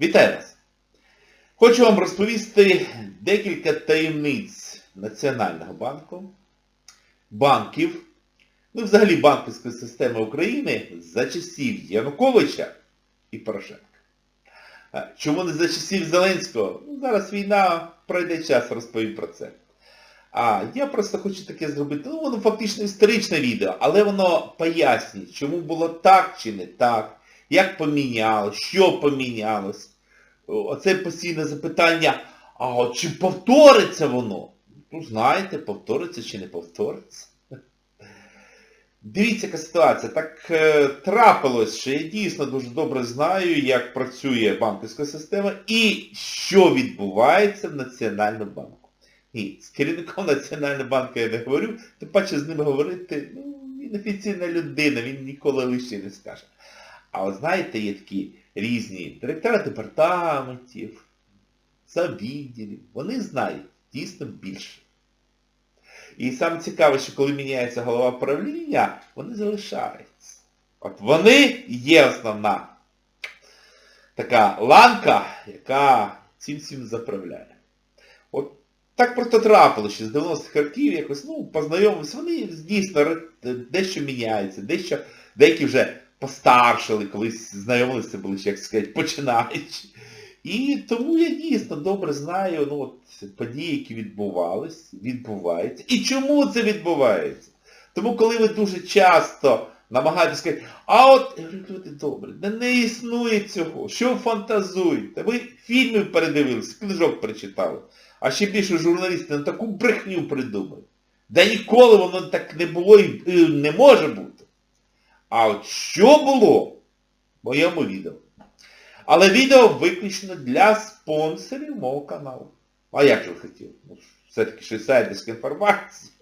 Вітаю вас! Хочу вам розповісти декілька таємниць Національного банку, банків, ну і взагалі банківської системи України за часів Януковича і Порошенка. Чому не за часів Зеленського? Ну, зараз війна, пройде час, розповім про це. А я просто хочу таке зробити, ну воно фактично історичне відео, але воно пояснює, чому було так чи не так, як помінялось, що помінялось. Оце постійне запитання, а чи повториться воно? Ну, знаєте, повториться чи не повториться. Дивіться, яка ситуація. Так е, трапилось, що я дійсно дуже добре знаю, як працює банківська система і що відбувається в Національному банку. Ні, з керівником Національного банку я не говорю, тим паче з ним говорити, ну, він офіційна людина, він ніколи лише не скаже. А от знаєте, є такі різні директори департаментів, завідділів, вони знають дійсно більше. І саме цікаве, що коли міняється голова правління, вони залишаються. От вони є основна така ланка, яка цим всім заправляє. От так просто трапилося, що з 90-х років якось, ну, познайомилися, вони дійсно дещо міняються, дещо, деякі вже постаршили, колись знайомилися були, як сказати, починаючи. І тому я дійсно добре знаю ну, от, події, які відбувались, відбуваються. І чому це відбувається? Тому коли ви дуже часто намагаєтесь сказати, а от, я говорю, люди добре, не, не існує цього, що ви фантазуєте? Ви фільмів передивилися, книжок прочитали, а ще більше журналісти на таку брехню придумали. Да ніколи воно так не було і не може бути. А от що було моєму відео? Але відео виключно для спонсорів мого каналу. А як же ви хотіли? Ну, все-таки щось сайдерська інформація.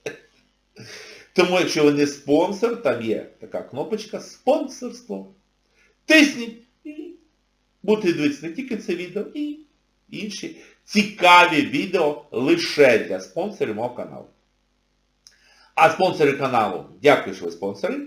Тому якщо ви не спонсор, там є така кнопочка спонсорство. Тисніть і будете дивитися не тільки це відео, і інші цікаві відео лише для спонсорів мого каналу. А спонсори каналу, дякую, що ви спонсори.